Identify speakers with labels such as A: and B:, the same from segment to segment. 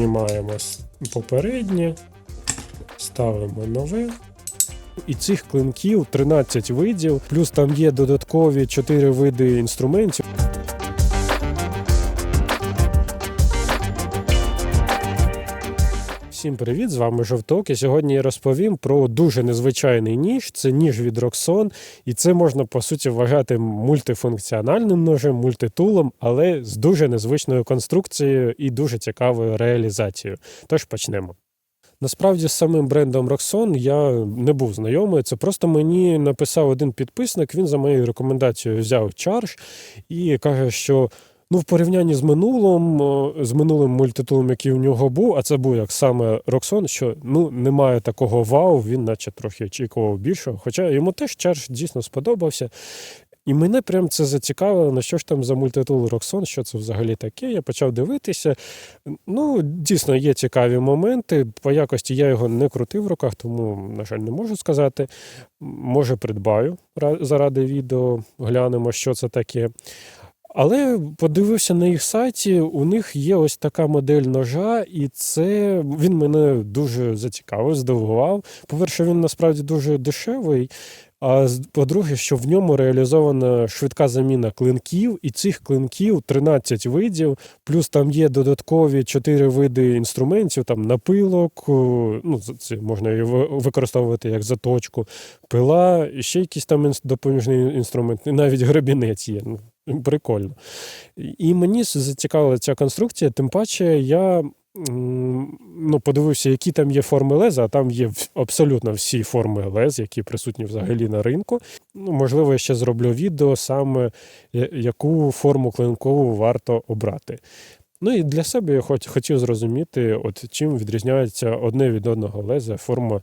A: знімаємо попереднє, ставимо нове. І цих клинків 13 видів, плюс там є додаткові 4 види інструментів. Всім привіт! З вами Жовток. І сьогодні я розповім про дуже незвичайний ніж. Це ніж від Roxon, і це можна по суті вважати мультифункціональним ножем, мультитулом, але з дуже незвичною конструкцією і дуже цікавою реалізацією. Тож почнемо. Насправді з самим брендом Roxon я не був знайомий. Це просто мені написав один підписник. Він за моєю рекомендацією взяв чарж і каже, що ну, в порівнянні з минулим, з минулим мультитулом, який у нього був, а це був як саме Roxon, що ну немає такого вау, він наче трохи очікував більшого. Хоча йому теж чарж дійсно сподобався. І мене прям це зацікавило, на що ж там за мультитул Roxon, що це взагалі таке. Я почав дивитися. Ну, дійсно, є цікаві моменти. По якості я його не крутив в руках, тому, на жаль, не можу сказати. Може, придбаю заради відео, глянемо, що це таке. Але подивився на їх сайті, у них є ось така модель ножа, і це він мене дуже зацікавив, здивував. По-перше, він насправді дуже дешевий. А по-друге, що в ньому реалізована швидка заміна клинків, і цих клинків 13 видів, плюс там є додаткові 4 види інструментів, там напилок, ну з- це можна і використовувати як заточку, пила, ще якийсь там допоміжний інструмент, і навіть гребінець є. Прикольно. І мені зацікавила ця конструкція, тим паче я ну, подивився, які там є форми леза, а там є абсолютно всі форми лез, які присутні взагалі на ринку. Ну, можливо, я ще зроблю відео саме, яку форму клинкову варто обрати. Ну і для себе я хоч, хотів зрозуміти, от чим відрізняється одне від одного леза, форма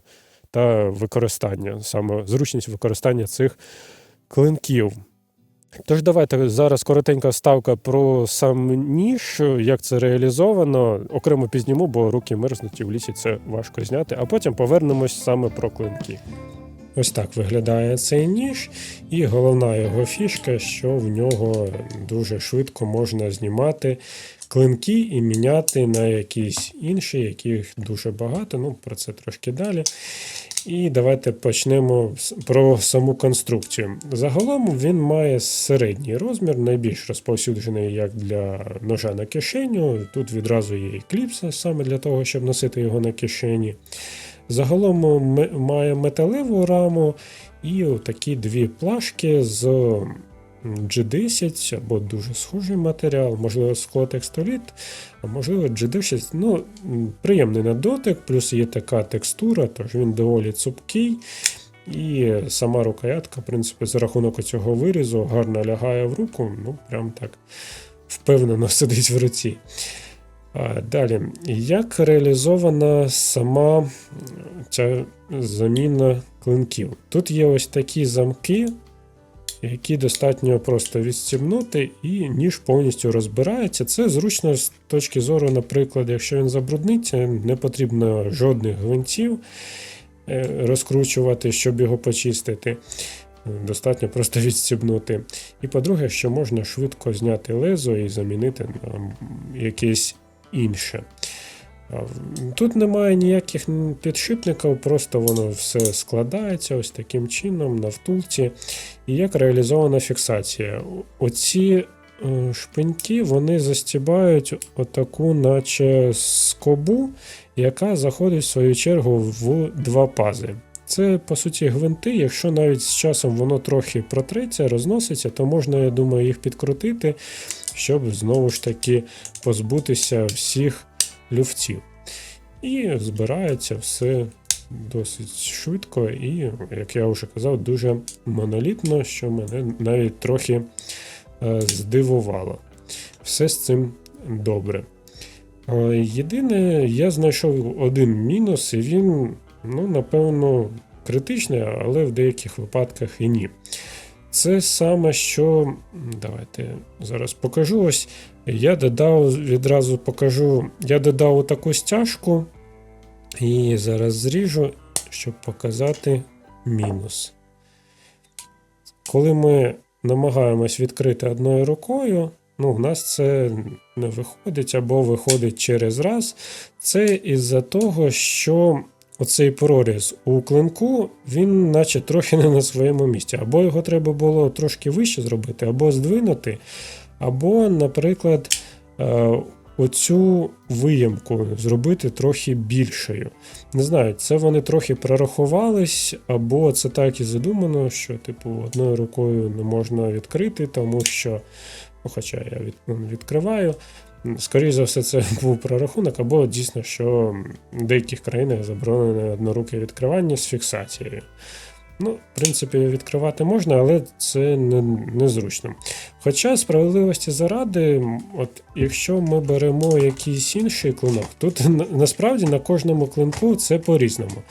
A: та використання, саме зручність використання цих клинків. Тож давайте зараз коротенька вставка про сам ніж, як це реалізовано. Окремо пізніму, бо руки мерзнуть в лісі це важко зняти, а потім повернемось саме про клинки. Ось так виглядає цей ніж, і головна його фішка, що в нього дуже швидко можна знімати клинки і міняти на якісь інші, яких дуже багато. Ну, про це трошки далі. І давайте почнемо про саму конструкцію. Загалом він має середній розмір, найбільш розповсюджений як для ножа на кишеню. Тут відразу є і кліпса саме для того, щоб носити його на кишені. Загалом має металеву раму і такі дві плашки з G10 або дуже схожий матеріал, можливо, склотекстоліт, а можливо G10. Ну, приємний на дотик, плюс є така текстура, тож він доволі цупкий. І сама рукоятка, в принципі, за рахунок цього вирізу гарно лягає в руку, ну прям так впевнено сидить в руці. А, Далі, як реалізована сама ця заміна клинків? Тут є ось такі замки, які достатньо просто відстібнути, і ніж повністю розбирається. Це зручно з точки зору, наприклад, якщо він забрудниться, не потрібно жодних гвинтів е, розкручувати, щоб його почистити. Достатньо просто відстібнути. І по-друге, що можна швидко зняти лезо і замінити на якесь інше. Тут немає ніяких підшипників, просто воно все складається ось таким чином на втулці. І як реалізована фіксація. Оці е, шпиньки вони застібають отаку, наче скобу, яка заходить в свою чергу в два пази. Це, по суті, гвинти. Якщо навіть з часом воно трохи протреться, розноситься, то можна, я думаю, їх підкрутити, щоб знову ж таки позбутися всіх люфтів. І збирається все досить швидко і, як я вже казав, дуже монолітно, що мене навіть трохи е, здивувало. Все з цим добре. Е, Єдине, я знайшов один мінус, і він, ну, напевно, критичний, але в деяких випадках і ні. Це саме що. Давайте зараз покажу. Ось я додав, відразу покажу. Я додав таку стяжку. І зараз зріжу, щоб показати мінус. Коли ми намагаємось відкрити одною рукою, Ну, у нас це не виходить або виходить через раз. Це із-за того, що оцей проріз у клинку, він наче трохи не на своєму місці. Або його треба було трошки вище зробити, або здвинути, або, наприклад, е, оцю виямку зробити трохи більшою. Не знаю, це вони трохи прорахувались, або це так і задумано, що, типу, одною рукою не можна відкрити, тому що, ну, хоча я від, ну, відкриваю. Скоріше за все, це був прорахунок, або дійсно, що в деяких країнах заборонене одноруке відкривання з фіксацією. Ну, в принципі, відкривати можна, але це не, незручно. Хоча справедливості заради, от якщо ми беремо якийсь інший клинок, тут насправді на кожному клинку це по-різному.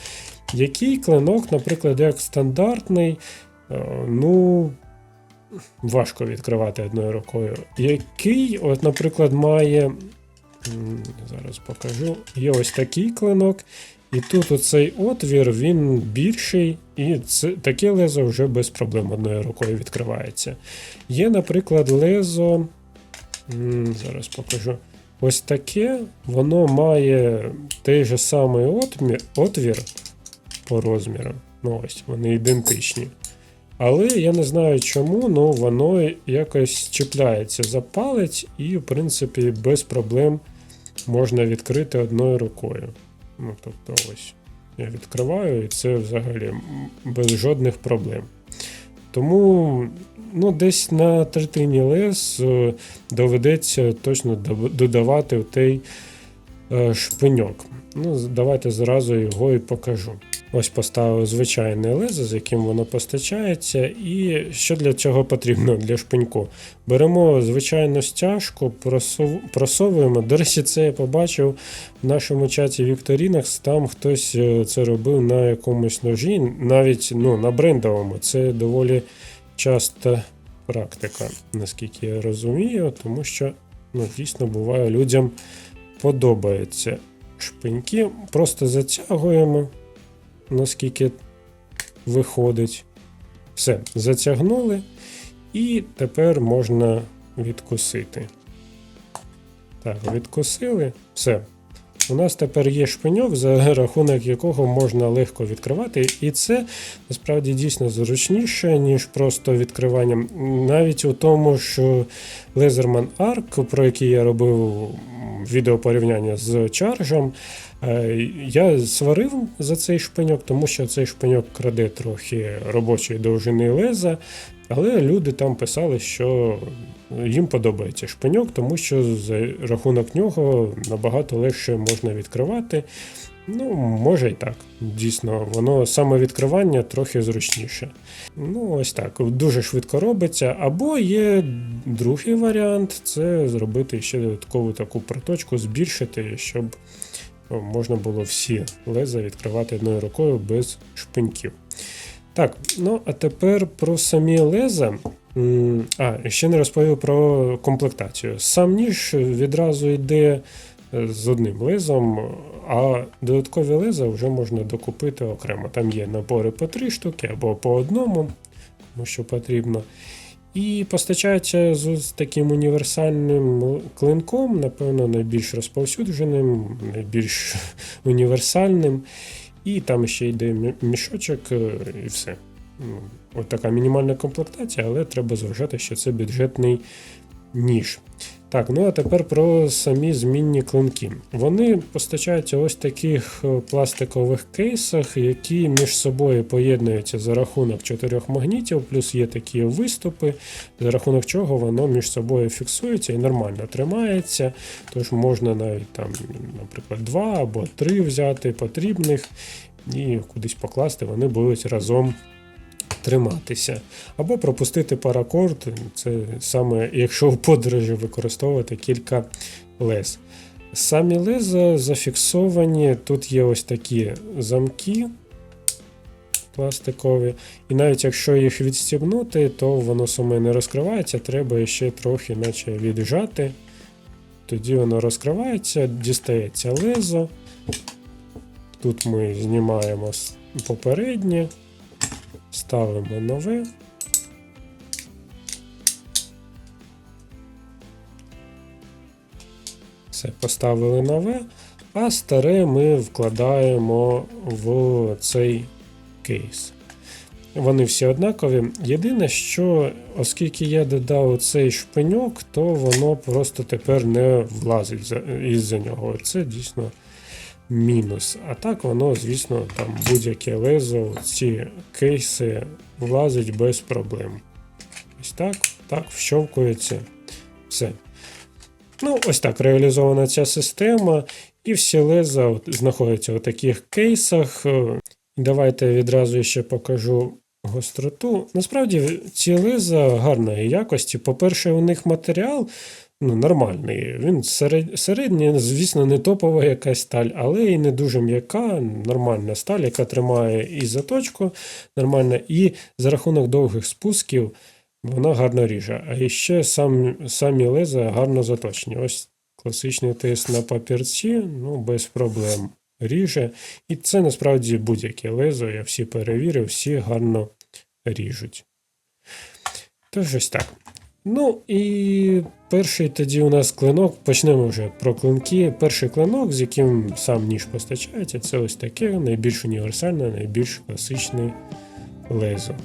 A: Який клинок, наприклад, як стандартний, е, ну. Важко відкривати одною рукою. Який, от, наприклад, має. Зараз покажу. Є ось такий клинок, і тут оцей отвір, він більший, і це, таке лезо вже без проблем одною рукою відкривається. Є, наприклад, лезо. Зараз покажу. Ось таке, воно має той же самий отмір, отвір по розміру. Ну ось, вони ідентичні. Але я не знаю чому, але воно якось чіпляється за палець, і, в принципі, без проблем можна відкрити одною рукою. Ну, тобто, ось я відкриваю, і це взагалі без жодних проблем. Тому ну, десь на третині лес е, доведеться точно додавати той е, шпиньок. Ну, давайте зразу його і покажу. Ось поставив звичайне лезо, з яким воно постачається. І що для цього потрібно для шпиньку? Беремо звичайну стяжку, просов- просовуємо. До речі, це я побачив в нашому чаті Вікторінах. Там хтось е, це робив на якомусь ножі, навіть ну, на брендовому. Це доволі часта практика, наскільки я розумію, тому що ну, дійсно буває людям подобаються шпиньки. Просто затягуємо наскільки виходить. Все, затягнули, і тепер можна відкусити. Так, відкусили. Все. У нас тепер є шпиньок, за рахунок якого можна легко відкривати, і це насправді дійсно зручніше, ніж просто відкриванням. Навіть у тому, що Laserman Arc, про який я робив відео порівняння з чаржем, Я сварив за цей шпиньок, тому що цей шпиньок краде трохи робочої довжини леза, але люди там писали, що їм подобається шпиньок, тому що за рахунок нього набагато легше можна відкривати. Ну, може і так. Дійсно, воно саме відкривання трохи зручніше. Ну, ось так. Дуже швидко робиться. Або є другий варіант це зробити ще додаткову таку проточку, збільшити, щоб можна було всі леза відкривати одною рукою без шпиньків. Так, ну а тепер про самі леза. А, ще не розповів про комплектацію. Сам ніж відразу йде е, з одним лезом, а додаткові леза вже можна докупити окремо. Там є набори по три штуки або по одному, тому що потрібно. І постачається з таким універсальним клинком, напевно, найбільш розповсюдженим, найбільш універсальним. І там ще йде мішочок, е, і все. Ну, Ось така мінімальна комплектація, але треба зважати, що це бюджетний ніж. Так, ну а тепер про самі змінні клинки. Вони постачаються ось таких е, пластикових кейсах, які між собою поєднуються за рахунок чотирьох магнітів, плюс є такі виступи, за рахунок чого воно між собою фіксується і нормально тримається. Тож можна навіть там, наприклад, два або три взяти потрібних і кудись покласти, вони будуть разом триматися. Або пропустити паракорд, це саме якщо в подорожі використовувати кілька лез. Самі леза зафіксовані, тут є ось такі замки пластикові, і навіть якщо їх відстібнути, то воно саме не розкривається, треба ще трохи наче віджати. Тоді воно розкривається, дістається лезо. Тут ми знімаємо попереднє, ставимо нове. Все, поставили нове, а старе ми вкладаємо в цей кейс. Вони всі однакові. Єдине, що оскільки я додав цей шпиньок, то воно просто тепер не влазить із-за нього. Це дійсно мінус. А так воно, звісно, там будь-яке лезо, ці кейси влазить без проблем. Ось так, так, вщовкується. Все. Ну, ось так реалізована ця система, і всі леза знаходяться у таких кейсах. Давайте відразу ще покажу гостроту. Насправді, ці леза гарної якості. По-перше, у них матеріал ну, нормальний. Він серед... середній, звісно, не топова якась сталь, але і не дуже м'яка, нормальна сталь, яка тримає і заточку нормально, і за рахунок довгих спусків вона гарно ріже. А ще сам, самі леза гарно заточені. Ось класичний тест на папірці, ну, без проблем ріже. І це насправді будь-яке лезо, я всі перевірив, всі гарно ріжуть. Тож ось так. Ну і перший тоді у нас клинок. Почнемо вже про клинки. Перший клинок, з яким сам ніж постачається, це ось таке найбільш універсальне, найбільш класичне лезо.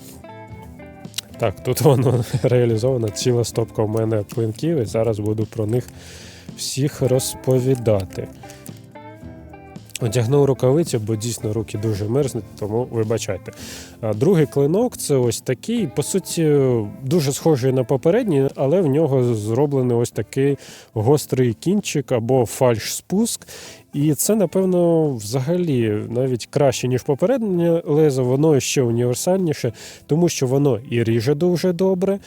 A: Так, тут воно реалізовано ціла стопка в мене клинків, і зараз буду про них всіх розповідати. Одягнув рукавиці, бо дійсно руки дуже мерзнуть, тому вибачайте. А другий клинок це ось такий, по суті, дуже схожий на попередній, але в нього зроблений ось такий гострий кінчик або фальш-спуск. І це, напевно, взагалі навіть краще, ніж попереднє лезо, воно ще універсальніше, тому що воно і ріже дуже добре.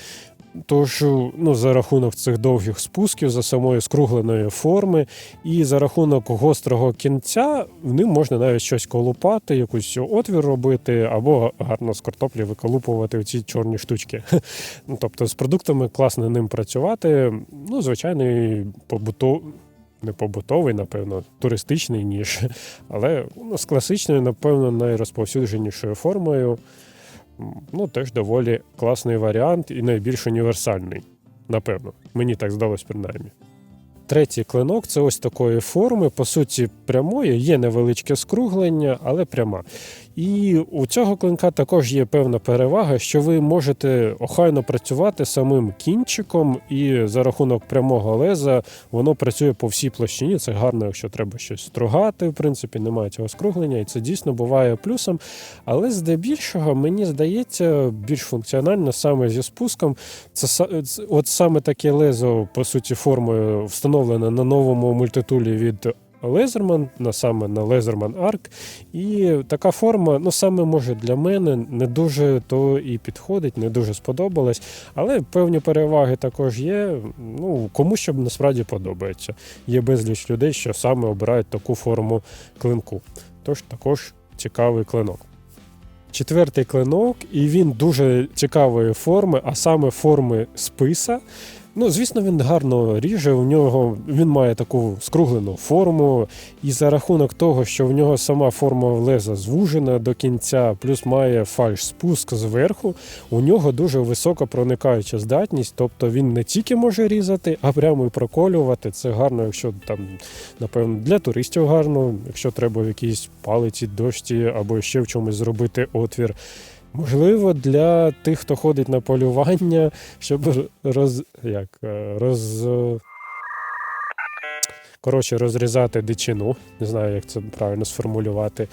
A: Тож, ну, за рахунок цих довгих спусків, за самої скругленої форми, і за рахунок гострого кінця в ним можна навіть щось колупати, якийсь отвір робити, або гарно з картоплі виколупувати ці чорні штучки. Ну, тобто з продуктами класно ним працювати. Ну, звичайний побутов... не побутовий, напевно, туристичний ніж, але ну, з класичною, напевно, найрозповсюдженішою формою. Ну, теж доволі класний варіант і найбільш універсальний. Напевно, мені так здалось принаймні. Третій клинок це ось такої форми, по суті, прямої, є невеличке скруглення, але пряма. І у цього клинка також є певна перевага, що ви можете охайно працювати самим кінчиком, і за рахунок прямого леза воно працює по всій площині. Це гарно, якщо треба щось стругати, в принципі, немає цього скруглення, і це дійсно буває плюсом. Але здебільшого, мені здається, більш функціонально саме зі спуском. Це от саме таке лезо, по суті, формою встановлене на новому мультитулі від Лезерман, на саме на Лезерман Arc. І така форма, ну саме може для мене не дуже то і підходить, не дуже сподобалась. Але певні переваги також є. Ну, кому що насправді подобається. Є безліч людей, що саме обирають таку форму клинку. Тож також цікавий клинок. Четвертий клинок, і він дуже цікавої форми, а саме форми списа. Ну, звісно, він гарно ріже. У нього він має таку скруглену форму, і за рахунок того, що в нього сама форма леза звужена до кінця, плюс має фальш-спуск зверху, у нього дуже висока проникаюча здатність. Тобто він не тільки може різати, а прямо і проколювати. Це гарно, якщо там, напевно, для туристів гарно, якщо треба в якійсь палиці, дошці або ще в чомусь зробити отвір. Можливо, для тих, хто ходить на полювання, щоб роз. як. е, роз. Коротше, розрізати дичину. Не знаю, як це правильно сформулювати.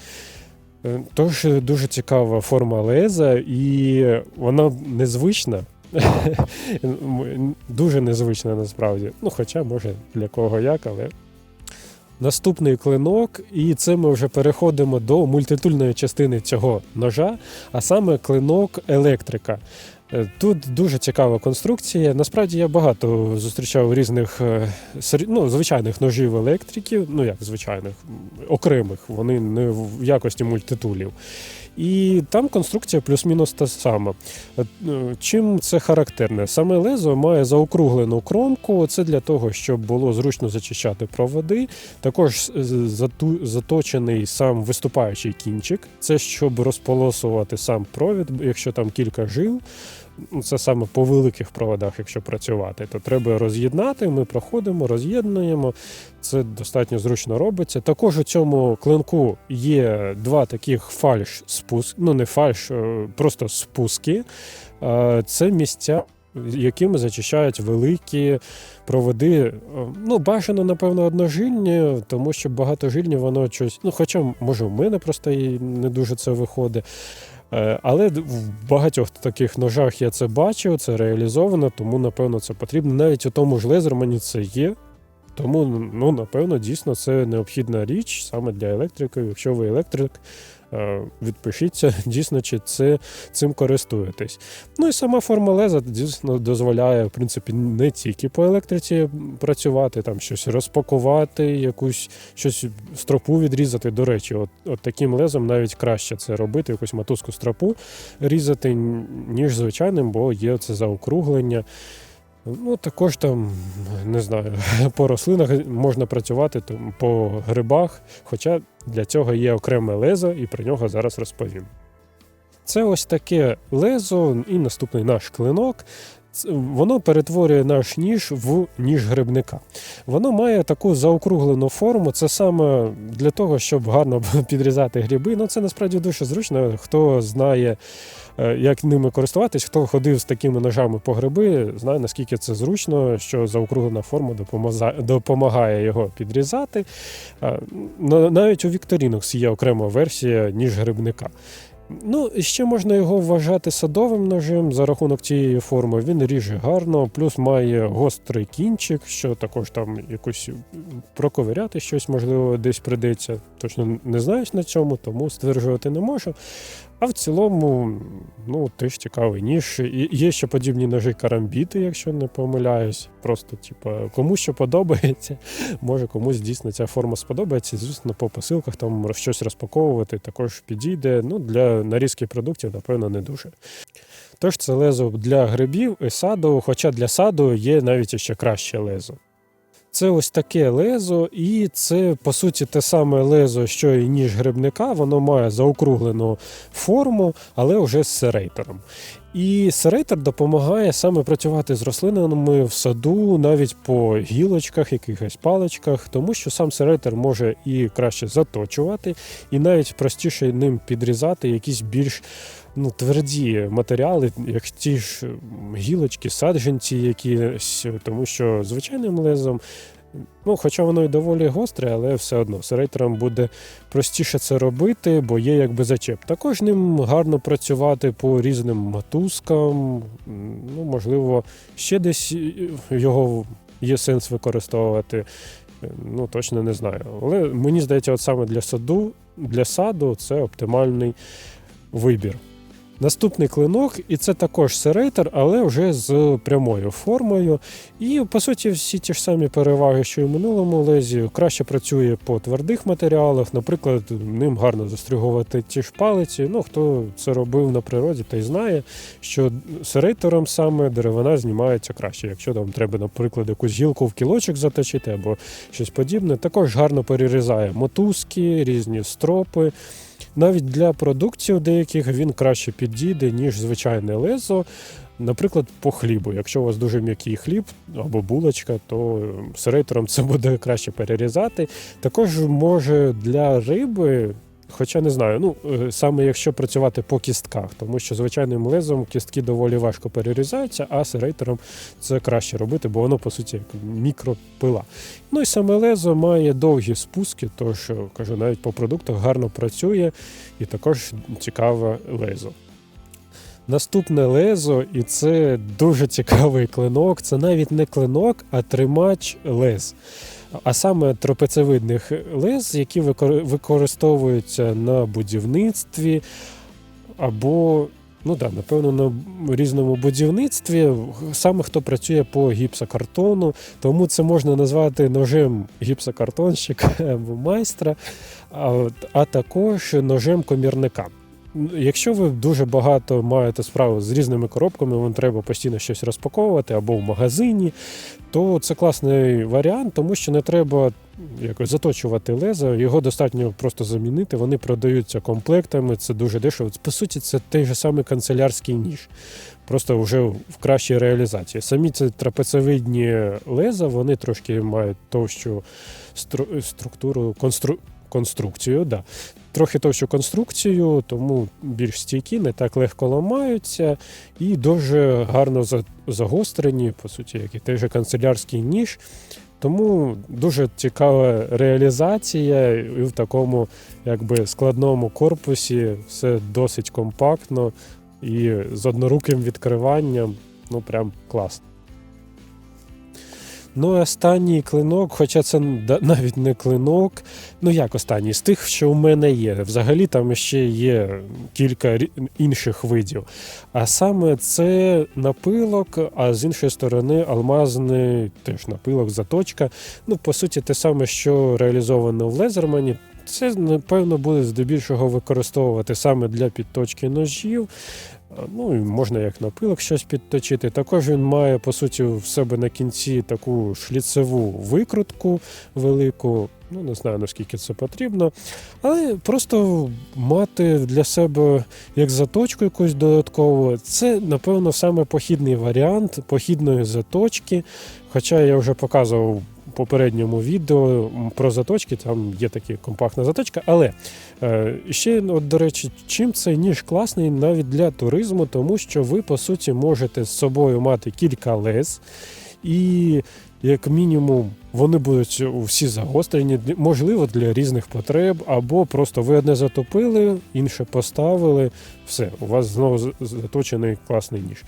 A: Е, Тож дуже цікава форма леза, і вона незвична. Дуже незвична насправді. Ну, хоча, може, для кого як, але. Наступний клинок, і це ми вже переходимо до мультитульної частини цього ножа, а саме клинок електрика. Е, Тут дуже цікава конструкція. Насправді я багато зустрічав різних е, ну, звичайних ножів електриків, ну як звичайних, окремих, вони не в якості мультитулів. І там конструкція плюс-мінус та сама. Е, Чим це характерне? Саме лезо має заокруглену кромку. Це для того, щоб було зручно зачищати проводи. Також заточений сам виступаючий кінчик. Це щоб розполосувати сам провід, якщо там кілька жил. Ну, це саме по великих проводах, якщо працювати, то треба роз'єднати. Ми проходимо, роз'єднуємо. Це достатньо зручно робиться. Також у цьому клинку є два таких фальш спуск, ну не фальш, е, просто спуски. Е, Це місця. Якими зачищають великі проводи. Е, Ну, бажано, напевно, одножильні, тому що багатожильні воно щось. Ну, хоча, може, в мене просто і не дуже це виходить. Е, Але в багатьох таких ножах я це бачив, це реалізовано, тому напевно це потрібно. Навіть у тому ж лезермані це є. Тому, ну, напевно, дійсно це необхідна річ саме для електриків. Якщо ви електрик, відпишіться, дійсно, чи це цим користуєтесь. Ну і сама форма леза дійсно дозволяє, в принципі, не тільки по електриці працювати, там щось розпакувати, якусь щось стропу відрізати. До речі, от, от таким лезом навіть краще це робити, якусь мотузку стропу різати, ніж звичайним, бо є це заокруглення. Ну, також там, не знаю, по рослинах можна працювати там, по грибах, хоча для цього є окреме лезо, і про нього зараз розповім. Це ось таке лезо, і наступний наш клинок. Воно перетворює наш ніж в ніж грибника. Воно має таку заокруглену форму. Це саме для того, щоб гарно підрізати гриби. Ну, це насправді дуже зручно. Хто знає, як ними користуватись, хто ходив з такими ножами по гриби, знає наскільки це зручно, що заокруглена форма допомагає його підрізати. Е, Навіть у Victorinox є окрема версія ніж грибника. Ну, ще можна його вважати садовим ножем за рахунок цієї форми. Він ріже гарно, плюс має гострий кінчик, що також там якось проковиряти щось, можливо, десь придеться. Точно не знаю на цьому, тому стверджувати не можу. А в цілому, ну, теж цікавий ніж. Є ще подібні ножі карамбіти, якщо не помиляюсь. Просто, типа, кому що подобається. Може комусь дійсно ця форма сподобається. Звісно, по посилках там щось розпаковувати також підійде. Ну, для нарізки продуктів, напевно, не дуже. Тож це лезо для грибів і саду, хоча для саду є навіть ще краще лезо. Це ось таке лезо, і це по суті те саме лезо, що і ніж грибника. Воно має заокруглену форму, але вже з серейтором. І серейтор допомагає саме працювати з рослинами в саду, навіть по гілочках, якихось паличках, тому що сам серейтор може і краще заточувати, і навіть простіше ним підрізати якісь більш ну, тверді матеріали, як ті ж гілочки, саджанці якісь, тому що звичайним лезом. Ну, хоча воно і доволі гостре, але все одно серейтором буде простіше це робити, бо є якби зачеп. Також ним гарно працювати по різним мотузкам. Ну, можливо, ще десь його є сенс використовувати. Ну, точно не знаю. Але мені здається, от саме для саду, для саду це оптимальний вибір. Наступний клинок, і це також серейтер, але вже з прямою формою. І по суті, всі ті ж самі переваги, що і в минулому лезі, краще працює по твердих матеріалах. Наприклад, ним гарно застрягувати ті ж палиці. Ну, хто це робив на природі, той знає, що серейтором саме деревина знімається краще. Якщо там треба, наприклад, якусь гілку в кілочок заточити або щось подібне, також гарно перерізає мотузки, різні стропи. Навіть для продуктів деяких він краще підійде, ніж звичайне лезо. Наприклад, по хлібу. Якщо у вас дуже м'який хліб або булочка, то серейтором це буде краще перерізати. Також може для риби. Хоча не знаю, ну е, саме якщо працювати по кістках, тому що звичайним лезом кістки доволі важко перерізаються, а серейтором це краще робити, бо воно по суті як мікропила. Ну і саме лезо має довгі спуски, тож е, кажу, навіть по продуктах гарно працює і також цікаве лезо. Наступне лезо, і це дуже цікавий клинок. Це навіть не клинок, а тримач лез. А саме трапецевидних лез, які використовуються на будівництві або, ну так, напевно, на різному будівництві, саме хто працює по гіпсокартону, тому це можна назвати ножем гіпсокартонщика або майстра, а також ножем комірника. Якщо ви дуже багато маєте справу з різними коробками, вам треба постійно щось розпаковувати або в магазині, то це класний варіант, тому що не треба якось заточувати лезо, його достатньо просто замінити. Вони продаються комплектами, це дуже дешево. По суті, це той же самий канцелярський ніж. просто вже в кращій реалізації. Самі ці трапецевидні леза, вони трошки мають товщу стру- структуру, констру... конструкцію. Да. Трохи товщу конструкцію, тому більш стійкі, не так легко ламаються і дуже гарно загострені, по суті, як і той же канцелярський ніж. Тому дуже цікава реалізація, і в такому якби складному корпусі все досить компактно і з одноруким відкриванням. Ну прям класно. Ну, і останній клинок, хоча це навіть не клинок. Ну як останній? З тих, що у мене є. Взагалі там ще є кілька інших видів. А саме це напилок, а з іншої сторони алмазний теж напилок, заточка. Ну, по суті, те саме, що реалізовано в Лезермані. Це, напевно, буде здебільшого використовувати саме для підточки ножів. Ну, і можна як напилок щось підточити. Також він має, по суті, в себе на кінці таку шліцеву викрутку велику. Ну, не знаю, наскільки це потрібно. Але просто мати для себе як заточку якусь додаткову, це, напевно, саме похідний варіант похідної заточки. Хоча я вже показував попередньому відео про заточки, там є така компактна заточка. Але е, ще, от, до речі, чим цей ніж класний навіть для туризму, тому що ви, по суті, можете з собою мати кілька лез, і як мінімум вони будуть всі загострені, можливо, для різних потреб, або просто ви одне затопили, інше поставили, все, у вас знову заточений класний ніж.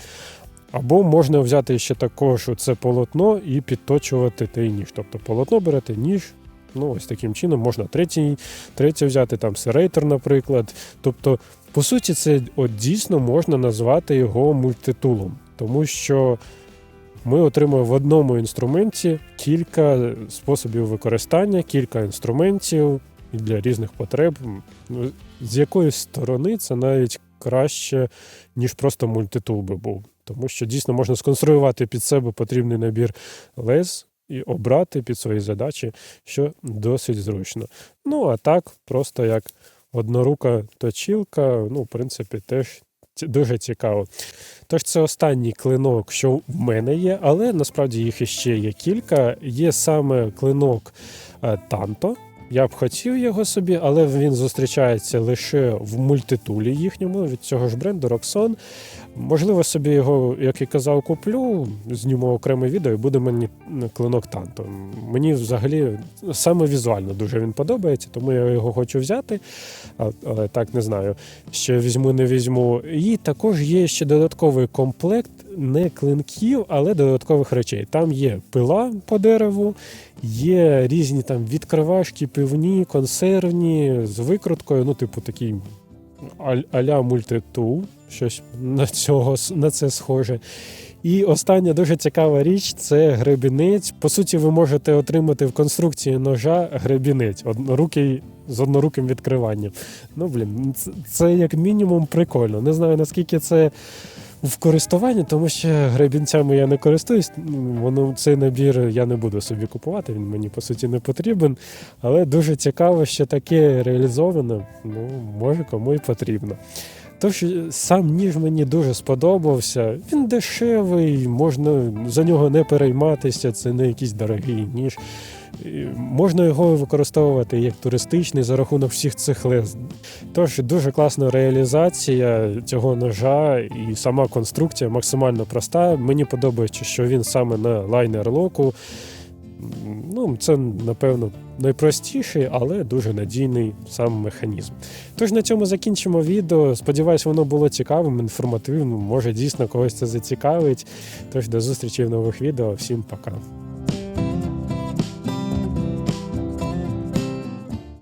A: Або можна взяти ще також це полотно і підточувати той ніж. Тобто полотно берете, ніж. Ну, ось таким чином можна третій, третє взяти, там серейтер, наприклад. Тобто, по суті, це от дійсно можна назвати його мультитулом, тому що ми отримуємо в одному інструменті кілька способів використання, кілька інструментів для різних потреб. Ну, З якоїсь сторони це навіть краще, ніж просто мультитул би був. Тому що дійсно можна сконструювати під себе потрібний набір лез і обрати під свої задачі, що досить зручно. Ну, а так, просто як однорука точілка, ну, в принципі, теж дуже цікаво. Тож це останній клинок, що в мене є, але насправді їх іще є кілька. Є саме клинок е, Танто. Я б хотів його собі, але він зустрічається лише в мультитулі їхньому від цього ж бренду Roxon. Можливо, собі його, як і казав, куплю, зніму окреме відео і буде мені клинок Танто. Мені взагалі саме візуально дуже він подобається, тому я його хочу взяти. Але так не знаю, ще візьму, не візьму. І також є ще додатковий комплект не клинків, але додаткових речей. Там є пила по дереву, є різні там відкривашки, пивні, консервні з викруткою, ну, типу, такий аля мультитул, щось на, цього, на це схоже. І остання дуже цікава річ це гребінець. По суті, ви можете отримати в конструкції ножа гребінець однорукий з одноруким відкриванням. Ну, блін, це, це як мінімум прикольно. Не знаю, наскільки це в користуванні, тому що гребінцями я не користуюсь. Воно цей набір я не буду собі купувати, він мені по суті не потрібен. Але дуже цікаво, що таке реалізовано. Ну, може кому і потрібно. Тож е, сам ніж мені дуже сподобався. Він дешевий, можна за нього не перейматися, це не якийсь дорогий ніж. Можна його використовувати як туристичний за рахунок всіх цих лез. Тож дуже класна реалізація цього ножа і сама конструкція максимально проста. Мені подобається, що він саме на лайнер-локу. М, Ну, це, напевно, найпростіший, але дуже надійний сам механізм. Тож на цьому закінчимо відео. Сподіваюсь, воно було цікавим, інформативним. Може, дійсно когось це зацікавить. Тож до зустрічі в нових відео. Всім пока.